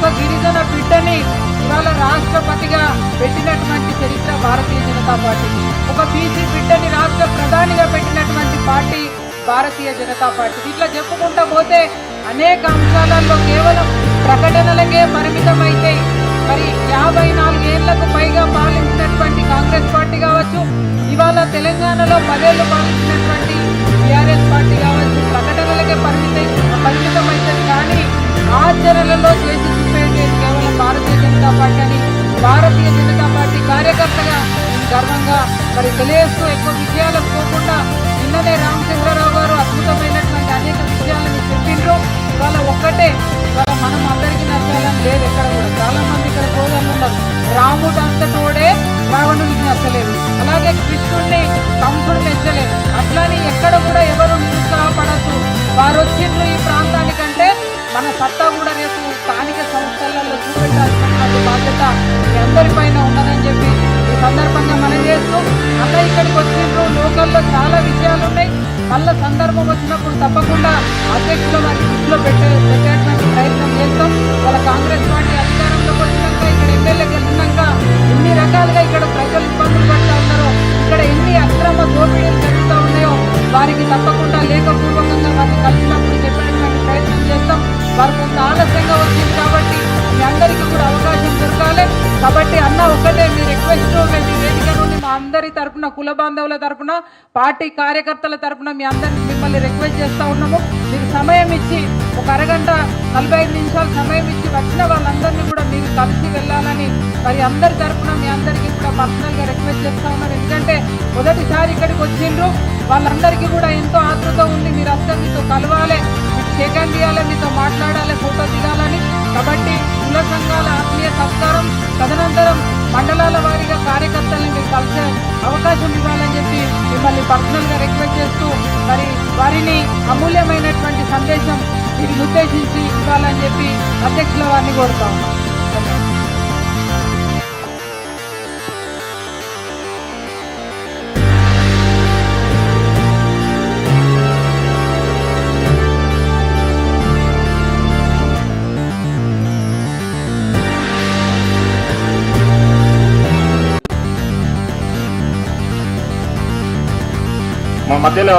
ఒక గిరిజన బిడ్డని ఇవాళ రాష్ట్రపతిగా పెట్టినటువంటి చరిత్ర భారతీయ జనతా పార్టీ. ఒక బీసీ బిడ్డని రాష్ట్ర ప్రధానిగా పెట్టినటువంటి పార్టీ భారతీయ జనతా పార్టీ. ఇట్లా చెప్పుకుంటా పోతే అనేక అంశాలలో కేవలం ప్రకటనలకే పరిమితమైతే మరి యాభై నాలుగేళ్ళకు పైగా పాలించినటువంటి కాంగ్రెస్ పార్టీ కావచ్చు ఇవాళ తెలంగాణలో పదేళ్ళు పాలించినటువంటి టీఆర్ఎస్ పార్టీ కావచ్చు ప్రకటనలకే పరిమిత పరిమితమైతుంది. కానీ ఆచరణలో చేసి భారతీయ జనతా పార్టీ అని భారతీయ జనతా పార్టీ కార్యకర్తగా నేను గర్వంగా మరి తెలియజేస్తూ ఎక్కువ విజయాలకు పోకుండా నిన్ననే రామచంద్రరావు గారు అద్భుతమైనటువంటి అనేక విషయాలను చెప్పిండ్రు. వాళ్ళ ఒక్కటే ఇవాళ మనం అందరికీ నచ్చాలని లేదు ఎక్కడ కూడా. చాలా మంది ఇక్కడ పోదని ఉన్నారు. రాముడు అంతటోడే రావణుడికి నచ్చలేదు. అలాగే కృష్ణుడిని కంసుడు మెచ్చలేదు అట్లానే ఎక్కడ కూడా ఎవరు నిరుత్సాహపడద్దు. వారు వచ్చిండ్రు ఈ ప్రాంతానికంటే మన సత్తా కూడా బాధ్యత మీ అందరిపైన ఉన్నదని చెప్పి ఈ సందర్భంగా మనం చేస్తూ మళ్ళీ ఇక్కడికి వచ్చినప్పుడు లోకల్లో చాలా విషయాలు ఉన్నాయి. మళ్ళా సందర్భం వచ్చినప్పుడు తప్పకుండా అధ్యక్షుల వారి దృష్టిలో పెట్టే పెట్టేటువంటి ప్రయత్నం చేస్తాం. వాళ్ళ కాంగ్రెస్ పార్టీ అధికారంలోకి వచ్చినాక ఇక్కడ కుల బాంధవుల తరఫున పార్టీ కార్యకర్తల తరపున మీ అందరిని మిమ్మల్ని రిక్వెస్ట్ చేస్తూ ఉన్నాము. మీరు సమయం ఇచ్చి ఒక అరగంట నలభై ఐదు నిమిషాలు సమయం ఇచ్చి వచ్చిన వాళ్ళందరినీ కూడా మీరు కలిసి వెళ్ళాలని మరి అందరి తరపున మీ అందరికీ కూడా పర్సనల్గా రిక్వెస్ట్ చేస్తా ఉన్నాను. ఎందుకంటే మొదటిసారి ఇక్కడికి వచ్చిండ్రు. వాళ్ళందరికీ కూడా ఎంతో ఆతృత ఉంది. మీరు అందరు మీతో కలవాలి మీకు సెకండ్ ఇవ్వాలి మీతో మాట్లాడాలి ఫోటో దిగాలని. కాబట్టి కుల సంఘాల ఆత్మీయ సత్కారం తదనంతరం మండలాల వారీగా కార్యకర్తలను మీరు కలిసే అవకాశం ఇవ్వాలని చెప్పి మిమ్మల్ని పర్సనల్గా రిక్వెస్ట్ చేస్తూ మరి వారిని అమూల్యమైనటువంటి సందేశం వీరిని ఉద్దేశించి ఇవ్వాలని చెప్పి అధ్యక్షుల వారిని కోరుతాము మా మధ్యలో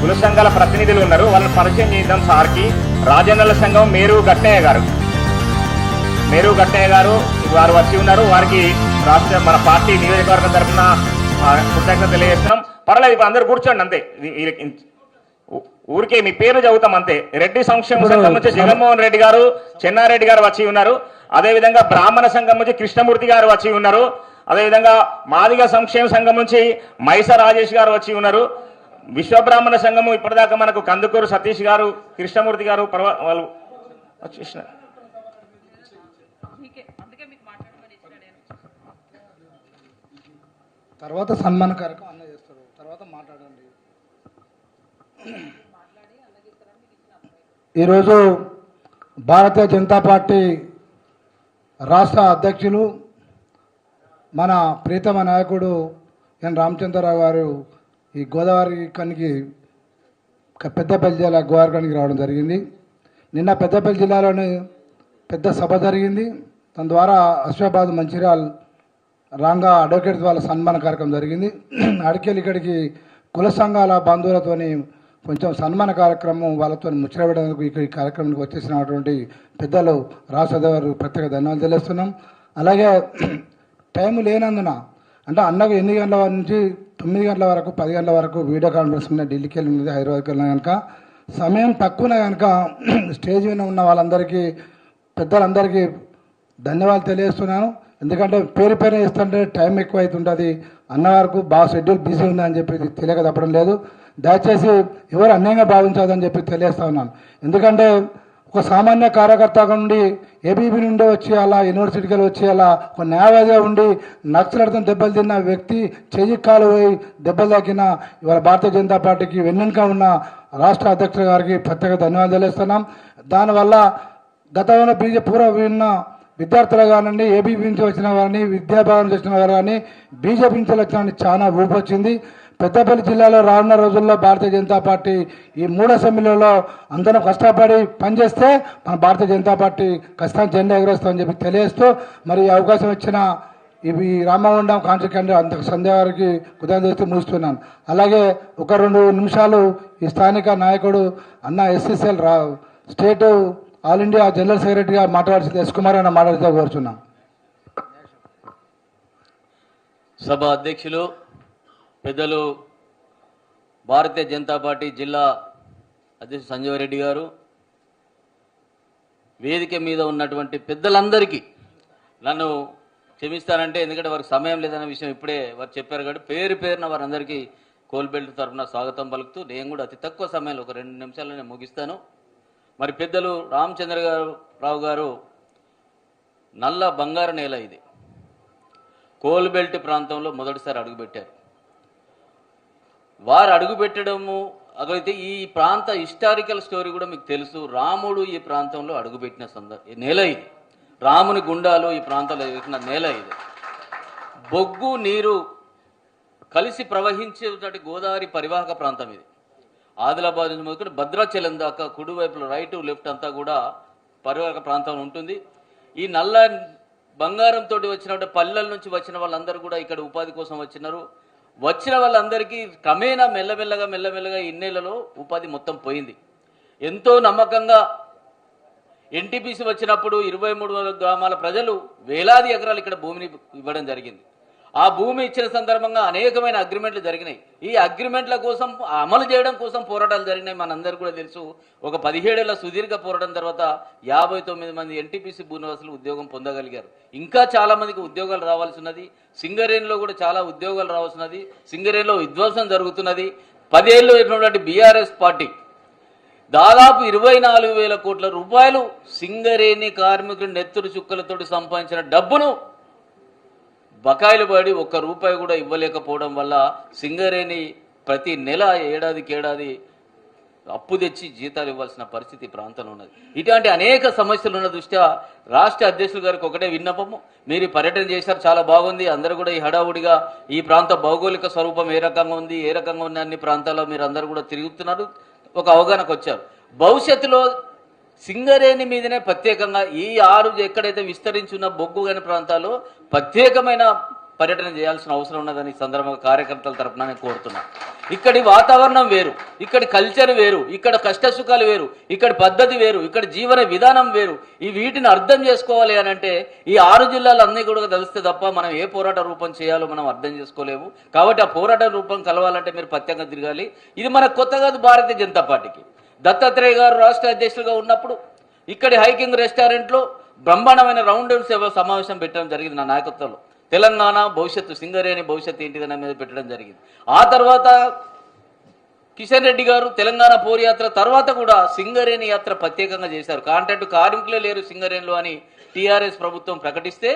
కుల సంఘాల ప్రతినిధులు ఉన్నారు. వాళ్ళని పరిచయం చేద్దాం సార్కి. రాజేంద్రుల సంఘం మేరు గట్టయ్య గారు. మేరు గట్టయ్య గారు వారు వచ్చి ఉన్నారు. వారికి రాష్ట్ర మన పార్టీ నియోజకవర్గం తరఫున కృతజ్ఞత తెలియజేస్తున్నాం. పర్లేదు ఇప్పుడు అందరు కూర్చోండి అంతే. ఊరికే మీ పేరు చదువుతాం అంతే. రెడ్డి సంక్షేమ సంఘం నుంచి జగన్మోహన్ రెడ్డి గారు చెన్నారెడ్డి గారు వచ్చి ఉన్నారు. అదేవిధంగా బ్రాహ్మణ సంఘం నుంచి కృష్ణమూర్తి గారు వచ్చి ఉన్నారు. అదేవిధంగా మాదిగ సంక్షేమ సంఘం నుంచి మైస రాజేష్ గారు వచ్చి ఉన్నారు. విశ్వబ్రాహ్మణ సంఘము ఇప్పటిదాకా మనకు కందుకూరు సతీష్ గారు కృష్ణమూర్తి గారు పర్వ- వాళ్ళు వచ్చేసినారు తర్వాత సన్మాన కార్యక్రమం అన్న చేస్తారు తర్వాత మాట్లాడండి. ఈరోజు భారతీయ జనతా పార్టీ రాష్ట్ర అధ్యక్షులు మన ప్రీతమ నాయకుడు ఎన్ రామచంద్రరావు గారు ఈ గోదావరి కనికి పెద్దపల్లి జిల్లా గోదావరి కనికి రావడం జరిగింది. నిన్న పెద్దపల్లి జిల్లాలోని పెద్ద సభ జరిగింది. దాని ద్వారా అశ్వాబాద్ మంచిర్యాల్ రాంగా అడ్వకేట్ వాళ్ళ సన్మాన కార్యక్రమం జరిగింది. అడికెళ్ళి ఇక్కడికి కుల సంఘాల బంధువులతోని కొంచెం సన్మాన కార్యక్రమం వాళ్ళతో ముచ్చటపెట్టడానికి ఇక్కడ ఈ కార్యక్రమానికి వచ్చేసినటువంటి పెద్దలు రాష్ట్ర ప్రత్యేక ధన్యవాదాలు తెలుస్తున్నాం. అలాగే టైం లేనందున అంటే అన్నకు ఎన్ని గంటల నుంచి తొమ్మిది గంటల వరకు పది గంటల వరకు వీడియో కాన్ఫరెన్స్ మీద ఢిల్లీకి వెళ్ళి ఉన్నది హైదరాబాద్కి వెళ్ళినా కనుక సమయం తక్కువనే కనుక స్టేజ్ మీద ఉన్న వాళ్ళందరికీ పెద్దలందరికీ ధన్యవాదాలు తెలియజేస్తున్నాను. ఎందుకంటే పేరు పేరు ఇస్తుంటే టైం ఎక్కువ అవుతుంటుంది అన్నవారికి బాగా షెడ్యూల్ బిజీ ఉందని చెప్పి తెలియక తప్పడం లేదు. దయచేసి ఎవరు అన్యాయంగా భావించదని చెప్పి తెలియజేస్తా ఉన్నాను. ఎందుకంటే ఒక సామాన్య కార్యకర్తగా ఉండి ఏబీబీ నుండి వచ్చి అలా యూనివర్సిటీకి వచ్చి అలా ఒక న్యాయవాదిగా ఉండి నక్సలర్థం దెబ్బలు తిన్న వ్యక్తి చెయ్యి కాలు పోయి దెబ్బలు తాకిన ఇవాళ భారతీయ జనతా పార్టీకి వెన్నెనుక ఉన్న రాష్ట్ర అధ్యక్షుడు గారికి ప్రత్యేక ధన్యవాదాలు తెలియస్తున్నాం దానివల్ల గతంలో బీజేపీ పూర్వ ఉన్న విద్యార్థులు కానివ్వండి ఏబీపీ నుంచి వచ్చిన వారిని విద్యాభాగం నుంచి వచ్చిన వారు కానీ బీజేపీ నుంచి వచ్చిన చాలా ఊపొచ్చింది. పెద్దపల్లి జిల్లాలో రానున్న రోజుల్లో భారతీయ జనతా పార్టీ ఈ మూడు అసెంబ్లీలలో అందరం కష్టపడి పనిచేస్తే మన భారతీయ జనతా పార్టీ ఖచ్చితంగా జెండా ఎగరేస్తామని చెప్పి తెలియజేస్తూ మరి అవకాశం ఇచ్చిన ఇవి రామగుండం కాన్స్టిట్యూంట్ అంత సంధ్య గారికి కృతజ్ఞత చేస్తూ ముగిస్తున్నాను. అలాగే ఒక రెండు నిమిషాలు ఈ స్థానిక నాయకుడు అన్న ఎస్ఎస్ఎల్ రా స్టేట్ ఆల్ ఇండియా జనరల్ సెక్రటరీగా మాట్లాడాల్సింది ఎస్ కుమార్ అన్న మాట్లాడితే కోరుచున్నాం. సభ అధ్యక్షులు పెద్దలు భారతీయ జనతా పార్టీ జిల్లా అధ్యక్షుడు సంజయ్ రెడ్డి గారు వేదిక మీద ఉన్నటువంటి పెద్దలందరికీ నన్ను క్షమిస్తానంటే ఎందుకంటే వారికి సమయం లేదన్న విషయం ఇప్పుడే వారు చెప్పారు కాబట్టి పేరు పేరున వారందరికీ కోల్బెల్ట్ తరఫున స్వాగతం పలుకుతూ నేను కూడా అతి తక్కువ సమయంలో ఒక రెండు నిమిషాలు నేను ముగిస్తాను. మరి పెద్దలు రామచంద్ర గారు రావు గారు నల్ల బంగారు నేల ఇది. కోల్బెల్ట్ ప్రాంతంలో మొదటిసారి అడుగుపెట్టారు. వారు అడుగుపెట్టడము అక్కడైతే ఈ ప్రాంత హిస్టారికల్ స్టోరీ కూడా మీకు తెలుసు. రాముడు ఈ ప్రాంతంలో అడుగుపెట్టిన సందర్భ నేల ఇది. రాముని గుండాలు ఈ ప్రాంతంలో పెట్టిన నేల ఇది. బొగ్గు నీరు కలిసి ప్రవహించేటువంటి గోదావరి పరివాహక ప్రాంతం ఇది. ఆదిలాబాద్ నుంచి మొదలుకొని భద్రాచలం దాకా కుడివైపులో రైట్ లెఫ్ట్ అంతా కూడా పరివాహక ప్రాంతం ఉంటుంది. ఈ నల్ల బంగారంతో వచ్చిన పల్లెల నుంచి వచ్చిన వాళ్ళందరూ కూడా ఇక్కడ ఉపాధి కోసం వచ్చినారు. వచ్చిన వాళ్ళందరికీ క్రమేణా మెల్లమెల్లగా మెల్లమెల్లగా ఇన్నేళ్ళలో ఉపాధి మొత్తం పోయింది. ఎంతో నమ్మకంగా ఎన్టీపీసీ వచ్చినప్పుడు ఇరవై మూడు గ్రామాల ప్రజలు వేలాది ఎకరాలు ఇక్కడ భూమిని ఇవ్వడం జరిగింది. ఆ భూమి ఇచ్చిన సందర్భంగా అనేకమైన అగ్రిమెంట్లు జరిగినాయి. ఈ అగ్రిమెంట్ల కోసం అమలు చేయడం కోసం పోరాటాలు జరిగినాయి. మనందరూ కూడా తెలుసు ఒక పదిహేడేళ్ళ సుదీర్ఘ పోరాటం తర్వాత యాభై తొమ్మిది మంది ఎన్టీపీసీ భూనివాసులు ఉద్యోగం పొందగలిగారు. ఇంకా చాలా మందికి ఉద్యోగాలు రావాల్సి ఉన్నది. సింగరేణిలో కూడా చాలా ఉద్యోగాలు రావాల్సినది సింగరేణిలో విధ్వంసం జరుగుతున్నది. పదేళ్ళు ఉన్నటువంటి బీఆర్ఎస్ పార్టీ దాదాపు ఇరవై నాలుగు వేల కోట్ల రూపాయలు సింగరేణి కార్మికులు నెత్తురు చుక్కలతోటి సంపాదించిన డబ్బును బకాయిలు పడి ఒక్క రూపాయి కూడా ఇవ్వలేకపోవడం వల్ల సింగరేణి ప్రతి నెల ఏడాదికి ఏడాది అప్పు తెచ్చి జీతాలు ఇవ్వాల్సిన పరిస్థితి ప్రాంతంలో ఉన్నది. ఇటువంటి అనేక సమస్యలు ఉన్న దృష్ట్యా రాష్ట్ర అధ్యక్షులు గారికి ఒకటే విన్నపము. మీరు పర్యటన చేశారు చాలా బాగుంది. అందరూ కూడా ఈ హడావుడిగా ఈ ప్రాంత భౌగోళిక స్వరూపం ఏ రకంగా ఉంది ఏ రకంగా ఉంది అన్ని ప్రాంతాల్లో మీరు అందరూ కూడా తిరుగుతున్నారు. ఒక అవగాహనకు వచ్చారు భవిష్యత్తులో సింగరేణి మీదనే ప్రత్యేకంగా ఈ ఆరు ఎక్కడైతే విస్తరించి ఉన్న బొగ్గు కాని ప్రాంతాల్లో ప్రత్యేకమైన పర్యటన చేయాల్సిన అవసరం ఉన్నదని సందర్భంగా కార్యకర్తల తరపున నేను కోరుతున్నా. ఇక్కడి వాతావరణం వేరు ఇక్కడి కల్చర్ వేరు ఇక్కడ కష్ట సుఖాలు వేరు ఇక్కడ పద్ధతి వేరు ఇక్కడ జీవన విధానం వేరు. ఈ వీటిని అర్థం చేసుకోవాలి అని అంటే ఈ ఆరు జిల్లాలు అన్నీ కూడా తెలిస్తే తప్ప మనం ఏ పోరాట రూపం చేయాలో మనం అర్థం చేసుకోలేము కాబట్టి ఆ పోరాట రూపం కలవాలంటే మీరు ప్రత్యేకంగా తిరగాలి. ఇది మనకు కొత్త కాదు భారతీయ జనతా పార్టీకి. దత్తాత్రేయ గారు రాష్ట్ర అధ్యక్షులుగా ఉన్నప్పుడు ఇక్కడి హైకింగ్ రెస్టారెంట్లో బ్రహ్మాండమైన రౌండ్ సేవ సమావేశం పెట్టడం జరిగింది నా నాయకత్వంలో. తెలంగాణ భవిష్యత్తు సింగరేణి భవిష్యత్తు దాని మీద పెట్టడం జరిగింది. ఆ తర్వాత కిషన్ రెడ్డి గారు తెలంగాణ పోరు యాత్ర తర్వాత కూడా సింగరేణి యాత్ర ప్రత్యేకంగా చేశారు. కాంట్రాక్ట్ కార్మికులే లేరు సింగరేణిలో అని టీఆర్ఎస్ ప్రభుత్వం ప్రకటిస్తే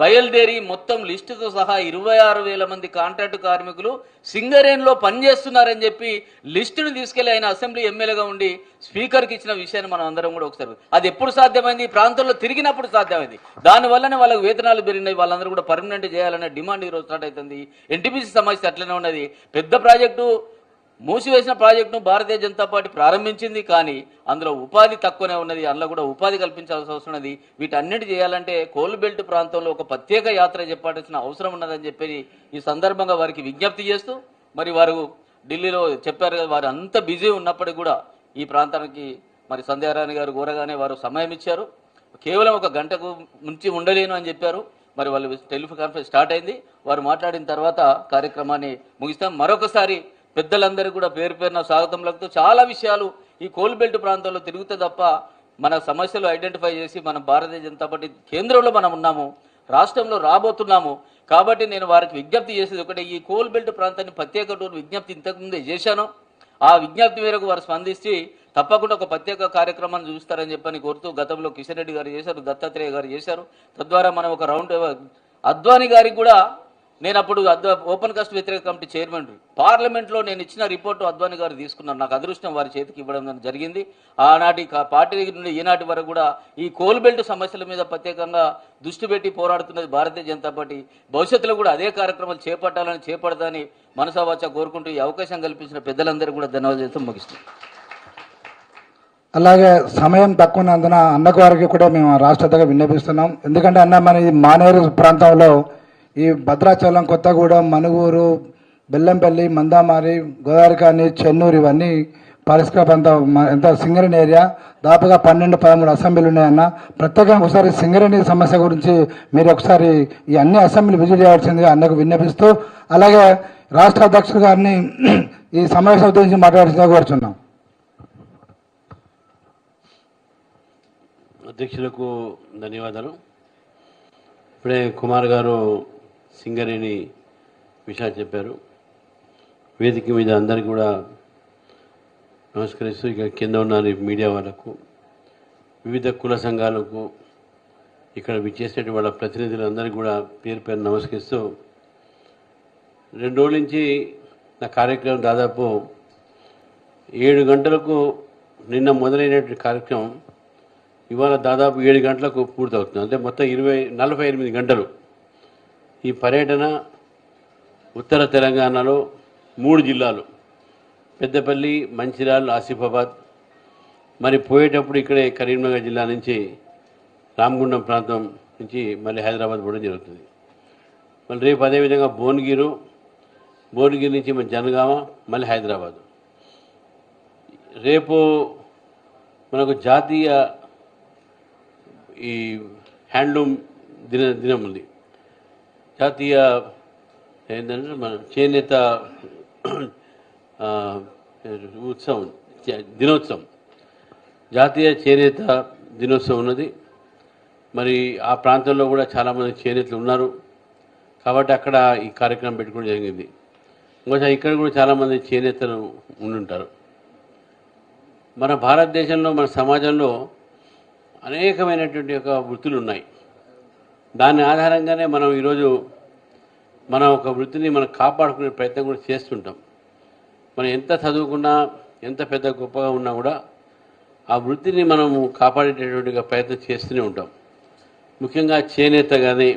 బయలుదేరి మొత్తం లిస్టుతో సహా ఇరవై ఆరు వేల మంది కాంట్రాక్టు కార్మికులు సింగరేణిలో పనిచేస్తున్నారని చెప్పి లిస్టును తీసుకెళ్ళి ఆయన అసెంబ్లీ ఎమ్మెల్యేగా ఉండి స్పీకర్కి ఇచ్చిన విషయాన్ని మనం అందరం కూడా ఒకసారి అది ఎప్పుడు సాధ్యమైంది? ఈ ప్రాంతంలో తిరిగినప్పుడు సాధ్యమైంది. దానివల్లనే వాళ్ళకి వేతనాలు పెరిగినాయి. వాళ్ళందరూ కూడా పర్మనెంట్ చేయాలనే డిమాండ్ ఈరోజు స్టార్ట్ అవుతుంది. ఎన్టీపీసీ సమస్య అట్లనే ఉన్నది. పెద్ద ప్రాజెక్టు మూసివేసిన ప్రాజెక్టును భారతీయ జనతా పార్టీ ప్రారంభించింది కానీ అందులో ఉపాధి తక్కువనే ఉన్నది అందులో కూడా ఉపాధి కల్పించాల్సి అవసరం వీటన్నిటి చేయాలంటే కోల్బెల్ట్ ప్రాంతంలో ఒక ప్రత్యేక యాత్ర చెప్పాల్సిన అవసరం ఉన్నదని చెప్పి ఈ సందర్భంగా వారికి విజ్ఞప్తి చేస్తూ మరి వారు ఢిల్లీలో చెప్పారు కదా వారు అంత బిజీ ఉన్నప్పటికీ కూడా ఈ ప్రాంతానికి మరి సంధ్యారాణి గారు కోరగానే వారు సమయం ఇచ్చారు. కేవలం ఒక గంటకు ముంచి ఉండలేను అని చెప్పారు. మరి వాళ్ళు టెలిఫోన్ కాన్ఫరెన్స్ స్టార్ట్ అయింది. వారు మాట్లాడిన తర్వాత కార్యక్రమాన్ని ముగిస్తాం. మరొకసారి పెద్దలందరూ కూడా పేరు పేరున స్వాగతం లగుతూ చాలా విషయాలు ఈ కోల్బెల్ట్ ప్రాంతంలో తిరుగుతే తప్ప మన సమస్యలు ఐడెంటిఫై చేసి మన భారతీయ జనతా పార్టీ కేంద్రంలో మనం ఉన్నాము రాష్ట్రంలో రాబోతున్నాము. కాబట్టి నేను వారికి విజ్ఞప్తి చేసేది ఒకటే ఈ కోల్బెల్ట్ ప్రాంతాన్ని ప్రత్యేక టూర్ విజ్ఞప్తి ఇంతకుముందే చేశాను. ఆ విజ్ఞప్తి మేరకు వారు స్పందించి తప్పకుండా ఒక ప్రత్యేక కార్యక్రమాన్ని చూస్తారని చెప్పని కోరుతూ గతంలో కిషన్ రెడ్డి గారు చేశారు దత్తాత్రేయ గారు చేశారు. తద్వారా మనం ఒక రౌండ్ అద్వానీ గారికి కూడా నేను అప్పుడు ఓపెన్ కాస్ట్ వ్యతిరేక కమిటీ చైర్మన్ పార్లమెంట్లో నేను ఇచ్చిన రిపోర్టు అద్వాని గారు తీసుకున్నారు. నాకు అదృష్టం వారి చేతికి ఇవ్వడం జరిగింది. ఆనాటి కా- పార్టీ నుండి ఈనాటి వరకు కూడా ఈ కోల్ బెల్ట్ సమస్యల మీద ప్రత్యేకంగా దృష్టి పెట్టి పోరాడుతున్నది భారతీయ జనతా పార్టీ. భవిష్యత్తులో కూడా అదే కార్యక్రమాలు చేపట్టాలని చేపడతాని మనసావాచ కోరుకుంటూ ఈ అవకాశం కల్పించిన పెద్దలందరూ కూడా ధన్యవాదాలు చేస్తూ ముగిస్తున్నాను అలాగే సమయం తక్కువ ఉన్నందున అన్నకు వారికి కూడా మేము రాష్ట్రతగా విన్నపిస్తున్నాం. ఎందుకంటే అన్న మన ఈ మానేరు ప్రాంతంలో ఈ భద్రాచలం కొత్తగూడెం మనుగూరు బెల్లంపల్లి మందామారి గోదావరికాని చెన్నూరు ఇవన్నీ పరిష్కార ప్రాంతం ఎంత సింగరేణి ఏరియా. దాదాపుగా పన్నెండు పదమూడు అసెంబ్లీలు ఉన్నాయన్న. ప్రత్యేకంగా ఒకసారి సింగరేణి సమస్య గురించి మీరు ఒకసారి ఈ అన్ని అసెంబ్లీ విజిట్ చేయాల్సిందిగా అన్నకు విన్నపిస్తూ అలాగే రాష్ట్ర అధ్యక్షుడు గారిని ఈ సమావేశం గురించి మాట్లాడాల్సిందిగా కోరుచున్నాం. అధ్యక్షులకు ధన్యవాదాలు. ఇప్పుడే కుమార్ గారు సింగరేణి విషయాలు చెప్పారు. వేదిక మీద అందరికీ కూడా నమస్కరిస్తూ ఇక కింద ఉన్న మీడియా వాళ్ళకు వివిధ కుల సంఘాలకు ఇక్కడ విచ్చేసేటువంటి వాళ్ళ ప్రతినిధులందరికీ కూడా పేరు పేరు నమస్కరిస్తూ రెండు రోజుల నుంచి నా కార్యక్రమం దాదాపు ఏడు గంటలకు నిన్న మొదలైనటువంటి కార్యక్రమం ఇవాళ దాదాపు ఏడు గంటలకు పూర్తవుతుంది. అంటే మొత్తం ఇరవై నలభై ఎనిమిది గంటలు ఈ పర్యటన ఉత్తర తెలంగాణలో మూడు జిల్లాలు పెద్దపల్లి మంచిర్యాల ఆసిఫాబాద్. మరి పోయేటప్పుడు ఇక్కడే కరీంనగర్ జిల్లా నుంచి రామగుండం ప్రాంతం నుంచి మళ్ళీ హైదరాబాద్ పోవడం జరుగుతుంది. మళ్ళీ రేపు అదేవిధంగా భువనగిరు భువనగిరి నుంచి మన జనగామ మళ్ళీ హైదరాబాద్. రేపు మనకు జాతీయ ఈ హ్యాండ్లూమ్ దిన దినం ఉంది. జాతీయ ఏంటంటే మన చేనేత ఉత్సవం చే- దినోత్సవం. జాతీయ చేనేత దినోత్సవం ఉన్నది. మరి ఆ ప్రాంతంలో కూడా చాలామంది చేనేతలు ఉన్నారు. కాబట్టి అక్కడ ఈ కార్యక్రమం పెట్టుకోవడం జరిగింది. బహుశా ఇక్కడ కూడా చాలామంది చేనేతలు ఉండుంటారు. మన భారతదేశంలో మన సమాజంలో అనేకమైనటువంటి ఒక వృత్తులు ఉన్నాయి. దాని ఆధారంగానే మనం ఈరోజు మన ఒక వృత్తిని మనం కాపాడుకునే ప్రయత్నం కూడా చేస్తుంటాం. మనం ఎంత చదువుకున్నా ఎంత పెద్ద గొప్పగా ఉన్నా కూడా ఆ వృత్తిని మనము కాపాడేటటువంటి ప్రయత్నం చేస్తూనే ఉంటాం. ముఖ్యంగా చేనేత కానీ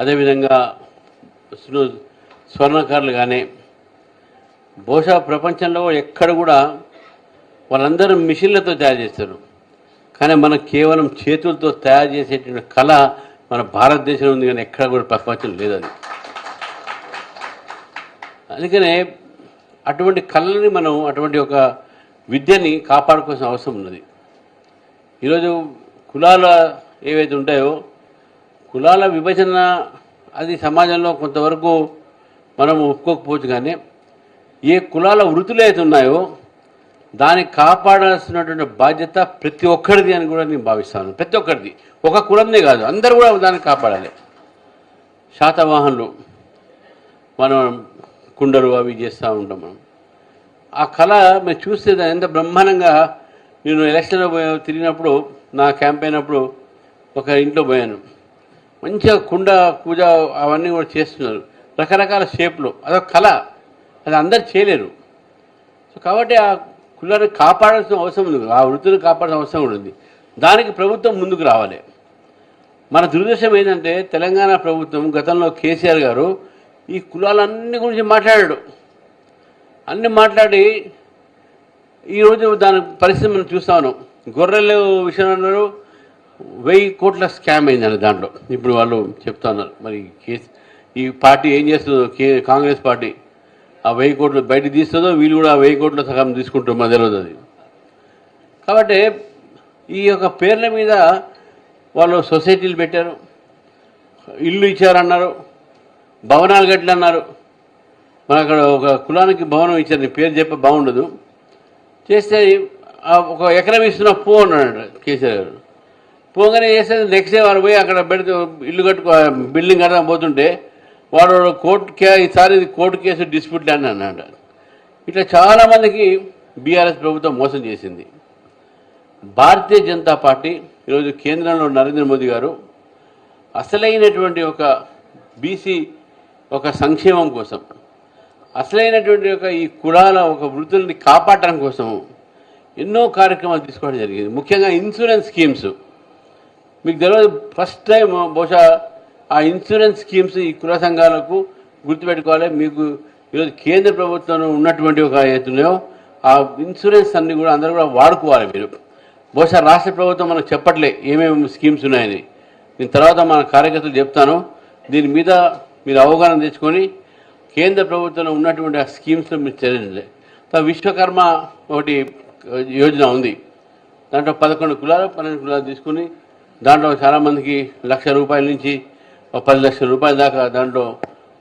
అదేవిధంగా స్వర్ణకారులు కానీ బహుశా ప్రపంచంలో ఎక్కడ కూడా వాళ్ళందరూ మిషన్లతో తయారు చేస్తారు. కానీ మనం కేవలం చేతులతో తయారు చేసేటువంటి కళ మన భారతదేశం ఉంది కానీ ఎక్కడ కూడా ప్రపంచం లేదని. అది అందుకనే అటువంటి కళని మనం అటువంటి ఒక విద్యని కాపాడుకోవాల్సిన అవసరం ఉన్నది. ఈరోజు కులాల ఏవైతే ఉంటాయో కులాల విభజన అది సమాజంలో కొంతవరకు మనం ఒప్పుకోకపోవచ్చు కానీ ఏ కులాల వృత్తులు అయితే ఉన్నాయో దాన్ని కాపాడాల్సినటువంటి బాధ్యత ప్రతి ఒక్కరిది అని కూడా నేను భావిస్తాను. ప్రతి ఒక్కరిది. ఒక కులందే కాదు. అందరూ కూడా దాన్ని కాపాడాలి. శాతవాహనులు మనం కుండలు అవి చేస్తూ ఉంటాం మనం. ఆ కళ మేము చూస్తే ఎంత బ్రహ్మాండంగా నేను ఎలక్షన్లో పోయి తిరిగినప్పుడు నా క్యాంపెయిన్ అప్పుడు ఒక ఇంట్లో పోయాను. మంచిగా కుండ పూజ అవన్నీ కూడా చేస్తున్నారు. రకరకాల షేప్లు. అదొక కళ. అది అందరు చేయలేరు. సో కాబట్టి ఆ కులాన్ని కాపాడాల్సిన అవసరం ఉంది. ఆ వృత్తిని కాపాడాల్సిన అవసరం కూడా ఉంది. దానికి ప్రభుత్వం ముందుకు రావాలి. మన దురదృష్టం ఏంటంటే తెలంగాణ ప్రభుత్వం గతంలో కేసీఆర్ గారు ఈ కులాలన్నీ గురించి మాట్లాడాడు. అన్ని మాట్లాడి ఈరోజు దాని పరిస్థితి మనం చూస్తాను గొర్రెలు విషయంలో వెయ్యి కోట్ల స్కామ్ అయిందండి దాంట్లో. ఇప్పుడు వాళ్ళు చెప్తా ఉన్నారు. మరి కేసు ఈ పార్టీ ఏం చేస్తుందో కే కాంగ్రెస్ పార్టీ ఆ వెయ్యి కోట్లు బయట తీస్తుందో వీళ్ళు కూడా ఆ వెయ్యి కోట్లు సగం తీసుకుంటారు మన తెలియదు అది. కాబట్టి ఈ యొక్క పేర్ల మీద వాళ్ళు సొసైటీలు పెట్టారు ఇల్లు ఇచ్చారన్నారు భవనాలు కట్టిలన్నారు. మన అక్కడ ఒక కులానికి భవనం ఇచ్చారు నీ పేరు చెప్ప బాగుండదు. చేస్తే ఒక ఎకరం ఇస్తున్న పో అన్నాడు కేసీఆర్ గారు. పోగానే చేస్తే నెక్స్ట్ డే వాడు పోయి అక్కడ పెడితే ఇల్లు కట్టుకో బిల్డింగ్ కడదాం పోతుంటే వాడు కోర్టు కే ఈసారి ఇది కోర్టు కేసు డిస్ప్యూట్ ల్యాండ్ అన్నాడు. ఇట్లా చాలామందికి బీఆర్ఎస్ ప్రభుత్వం మోసం చేసింది. భారతీయ జనతా పార్టీ ఈరోజు కేంద్రంలో నరేంద్ర మోదీ గారు అసలైనటువంటి ఒక బీసీ ఒక సంక్షేమం కోసం అసలైనటువంటి ఒక ఈ కులాల ఒక వృత్తుల్ని కాపాడటం కోసం ఎన్నో కార్యక్రమాలు తీసుకోవడం జరిగింది. ముఖ్యంగా ఇన్సూరెన్స్ స్కీమ్స్. మీకు తెలియదు ఫస్ట్ టైం బహుశా ఆ ఇన్సూరెన్స్ స్కీమ్స్ ఈ కుల సంఘాలకు గుర్తుపెట్టుకోవాలి. మీకు ఈరోజు కేంద్ర ప్రభుత్వంలో ఉన్నటువంటి ఒక ఏతున్నాయో ఆ ఇన్సూరెన్స్ అన్ని కూడా అందరూ కూడా వాడుకోవాలి మీరు. బహుశా రాష్ట్ర ప్రభుత్వం మనకు చెప్పట్లే ఏమేమి స్కీమ్స్ ఉన్నాయని. దీని తర్వాత మన కార్యకర్తలు చెప్తాను. దీని మీద మీరు అవగాహన తెచ్చుకొని కేంద్ర ప్రభుత్వంలో ఉన్నటువంటి ఆ స్కీమ్స్లో మీరు చేరండి విశ్వకర్మ ఒకటి యోజన ఉంది. దాంట్లో పదకొండు కులాలు పన్నెండు కులాలు తీసుకుని దాంట్లో చాలామందికి లక్ష రూపాయల నుంచి పది లక్షల రూపాయల దాకా దాంట్లో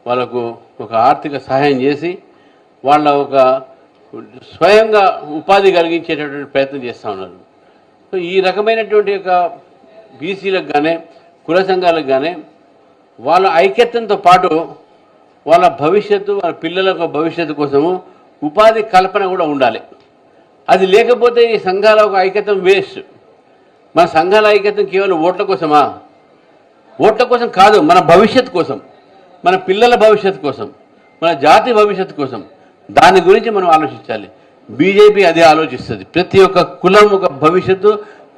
వాళ్ళకు ఒక ఆర్థిక సహాయం చేసి వాళ్ళ ఒక స్వయంగా ఉపాధి కలిగించేటటువంటి ప్రయత్నం చేస్తూ ఉన్నారు. సో ఈ రకమైనటువంటి ఒక బీసీలకు కానీ కుల సంఘాలకు కానీ వాళ్ళ ఐక్యతంతో పాటు వాళ్ళ భవిష్యత్తు వాళ్ళ పిల్లల భవిష్యత్తు కోసము ఉపాధి కల్పన కూడా ఉండాలి. అది లేకపోతే ఈ సంఘాల ఒక ఐక్యతం వేస్ట్. మన సంఘాల ఐక్యతం కేవలం ఓట్ల కోసమా? ఓట్ల కోసం కాదు మన భవిష్యత్తు కోసం మన పిల్లల భవిష్యత్తు కోసం మన జాతి భవిష్యత్తు కోసం. దాని గురించి మనం ఆలోచించాలి. బీజేపీ అదే ఆలోచిస్తుంది. ప్రతి ఒక్క కులం ఒక భవిష్యత్తు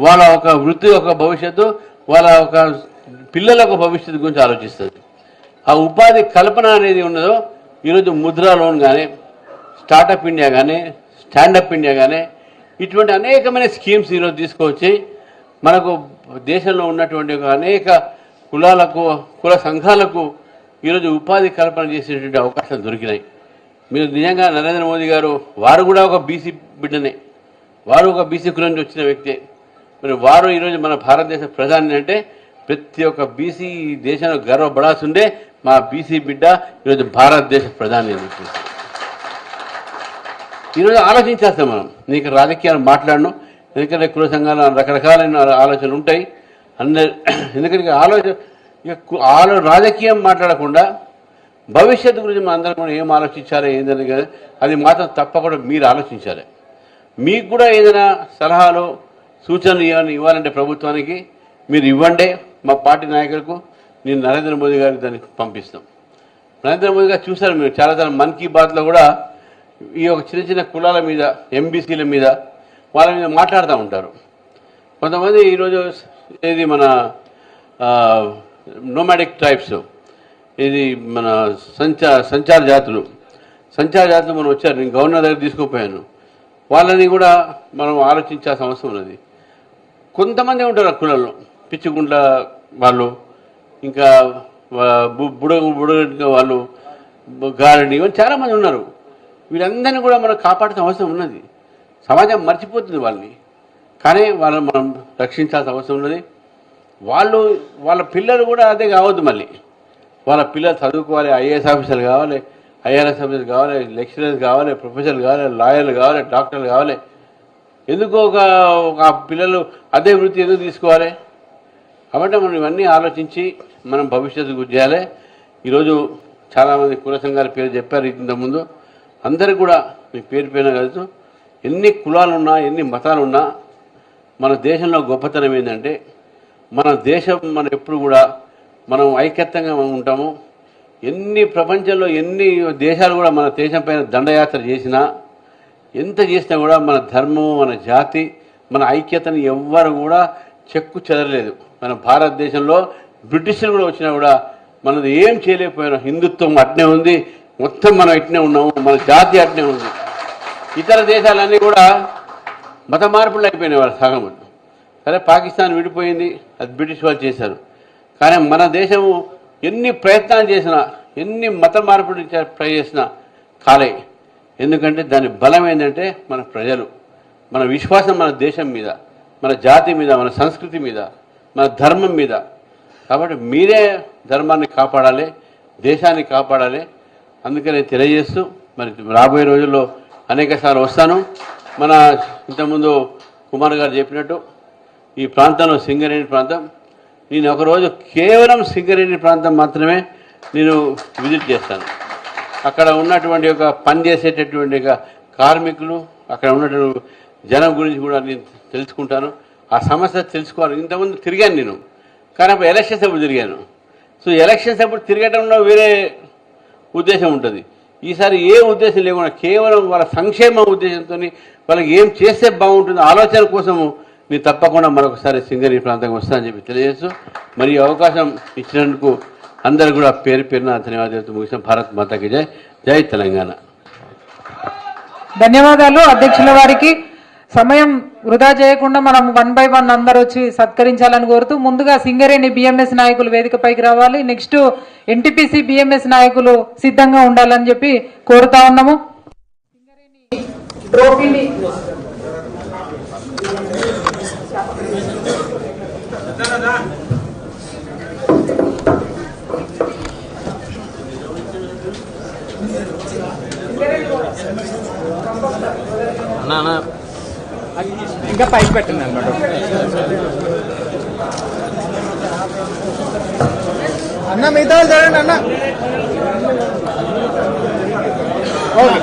వాళ్ళ ఒక వృత్తి ఒక భవిష్యత్తు వాళ్ళ ఒక పిల్లల ఒక భవిష్యత్తు గురించి ఆలోచిస్తుంది. ఆ ఉపాధి కల్పన అనేది ఉన్నదో ఈరోజు ముద్రా లోన్ కానీ స్టార్టప్ ఇండియా కానీ స్టాండప్ ఇండియా కానీ ఇటువంటి అనేకమైన స్కీమ్స్ ఈరోజు తీసుకొచ్చి మనకు దేశంలో ఉన్నటువంటి అనేక కులాలకు కుల సంఘాలకు ఈరోజు ఉపాధి కల్పన చేసేటువంటి అవకాశాలు దొరికినాయి. మీరు నిజంగా నరేంద్ర మోదీ గారు వారు కూడా ఒక బీసీ బిడ్డనే. వారు ఒక బీసీ కులం నుంచి వచ్చిన వ్యక్తే. మరి వారు ఈరోజు మన భారతదేశ ప్రధాని అంటే ప్రతి ఒక్క బీసీ దేశంలో గర్వపడాల్సిందే మా బీసీ బిడ్డ ఈరోజు భారతదేశ ప్రధాని అని చెప్పేసి. ఈరోజు ఆలోచించేస్తాం మనం. నీకు రాజకీయాలు మాట్లాడను. ఎందుకంటే కుల సంఘాలు రకరకాలైన ఆలోచనలు ఉంటాయి. అందరి ఎందుకంటే ఆలోచన ఆలో రాజకీయం మాట్లాడకుండా భవిష్యత్తు గురించి మా అందరం కూడా ఏం ఆలోచించాలి ఏందని కానీ అది మాత్రం తప్పకుండా మీరు ఆలోచించాలి. మీకు కూడా ఏదైనా సలహాలు సూచనలు ఏమైనా ఇవ్వాలంటే ప్రభుత్వానికి మీరు ఇవ్వండి. మా పార్టీ నాయకులకు నేను నరేంద్ర మోదీ గారికి దానికి పంపిస్తాం. నరేంద్ర మోదీ గారు చూశారు మీరు చాలా చాలా మన్ కీ బాత్లో కూడా ఈ యొక్క చిన్న చిన్న కులాల మీద ఎంబీసీల మీద వాళ్ళ మీద మాట్లాడుతూ ఉంటారు. కొంతమంది ఈరోజు ఇది మన నోమాడిక్ ట్రైబ్స్ ఇది మన సంచా సంచార జాతులు. సంచార జాతులు మనం వచ్చారు. నేను గవర్నర్ దగ్గర తీసుకుపోయాను. వాళ్ళని కూడా మనం ఆలోచించాల్సిన అవసరం ఉన్నది. కొంతమంది ఉంటారు ఆ కులంలో. పిచ్చిగుండ్ల వాళ్ళు ఇంకా బుడ బుడగ వాళ్ళు గారడి ఇవన్నీ చాలామంది ఉన్నారు. వీళ్ళందరినీ కూడా మనం కాపాడాల్సిన అవసరం ఉన్నది. సమాజం మర్చిపోతుంది వాళ్ళని. కానీ వాళ్ళని మనం రక్షించాల్సిన అవసరం ఉన్నది. వాళ్ళు వాళ్ళ పిల్లలు కూడా అదే కావద్దు మళ్ళీ. వాళ్ళ పిల్లలు చదువుకోవాలి ఐఏఎస్ ఆఫీసర్లు కావాలి ఐఆర్ఎస్ ఆఫీసర్ కావాలి లెక్చరర్స్ కావాలి ప్రొఫెసర్లు కావాలి లాయర్లు కావాలి డాక్టర్లు కావాలి. ఎందుకో ఒక ఒక పిల్లలు అదే వృత్తి ఎందుకు తీసుకోవాలి? కాబట్టి మనం ఇవన్నీ ఆలోచించి మనం భవిష్యత్తు గురించి చేయాలి. ఈరోజు చాలామంది కుల సంఘాల పేరు చెప్పారు ఇంతకుముందు అందరికి కూడా మీ పేరు పైన కలుసు ఎన్ని కులాలు ఉన్నా ఎన్ని మతాలు ఉన్నా మన దేశంలో గొప్పతనం ఏంటంటే మన దేశం మనం ఎప్పుడు కూడా మనం ఐక్యతంగా ఉంటాము. ఎన్ని ప్రపంచంలో ఎన్ని దేశాలు కూడా మన దేశం పైన దండయాత్ర చేసినా ఎంత చేసినా కూడా మన ధర్మం మన జాతి మన ఐక్యతను ఎవ్వరు కూడా చెక్కు చెదరలేదు. మన భారతదేశంలో బ్రిటిషులు కూడా వచ్చినా కూడా మనది ఏం చేయలేకపోయినా హిందుత్వం అట్నే ఉంది. మొత్తం మనం ఇట్నే ఉన్నాము. మన జాతి అట్నే ఉంది. ఇతర దేశాలన్నీ కూడా మత మార్పులు అయిపోయినాయి వాళ్ళ సగం సరే పాకిస్తాన్ విడిపోయింది అది బ్రిటిష్ వాళ్ళు చేశారు. కానీ మన దేశము ఎన్ని ప్రయత్నాలు చేసినా ఎన్ని మత మార్పులు ట్రై చేసినా కాలే. ఎందుకంటే దాని బలం ఏంటంటే మన ప్రజలు మన విశ్వాసం మన దేశం మీద మన జాతి మీద మన సంస్కృతి మీద మన ధర్మం మీద. కాబట్టి మీరే ధర్మాన్ని కాపాడాలి దేశాన్ని కాపాడాలి. అందుకనే తెలియజేస్తూ మరి రాబోయే రోజుల్లో అనేక సార్లు వస్తాను. మన ఇంతకుముందు కుమార్ గారు చెప్పినట్టు ఈ ప్రాంతంలో సింగరేణి ప్రాంతం. నేను ఒకరోజు కేవలం సింగరేణి ప్రాంతం మాత్రమే నేను విజిట్ చేస్తాను. అక్కడ ఉన్నటువంటి ఒక పనిచేసేటటువంటి ఒక కార్మికులు అక్కడ ఉన్నటువంటి జనం గురించి కూడా నేను తెలుసుకుంటాను. ఆ సమస్య తెలుసుకోవాలి. ఇంతకుముందు తిరిగాను నేను. కానీ అప్పుడు ఎలక్షన్స్ అప్పుడు తిరిగాను సో ఎలక్షన్స్ అప్పుడు తిరగటంలో వేరే ఉద్దేశం ఉంటుంది. ఈసారి ఏ ఉద్దేశం లేకుండా కేవలం వాళ్ళ సంక్షేమ ఉద్దేశంతో వాళ్ళకి ఏం చేస్తే బాగుంటుంది ఆలోచన కోసము మీరు తప్పకుండా మరొకసారి సింగరేణి ప్రాంతం వస్తానని చెప్పి తెలియజేస్తూ మరి అవకాశం ఇచ్చినందుకు అందరు కూడా పేరు పేరున ధన్యవాదాలు ముగిసిన భారత్ మాతకి జై. జై తెలంగాణ. ధన్యవాదాలు. అధ్యక్షుల వారికి సమయం వృధా చేయకుండా మనం వన్ బై వన్ అందరూ వచ్చి సత్కరించాలని కోరుతూ ముందుగా సింగరేణి బిఎంఎస్ నాయకులు వేదికపైకి రావాలి. నెక్స్ట్ ఎన్టీపీసీ బిఎంఎస్ నాయకులు సిద్ధంగా ఉండాలని చెప్పి కోరుతా ఉన్నాము. ట్రోఫీని ఇంకా పైకి పెట్టండి అనమాట అన్న మిగతా చూడండి అన్న ఓకే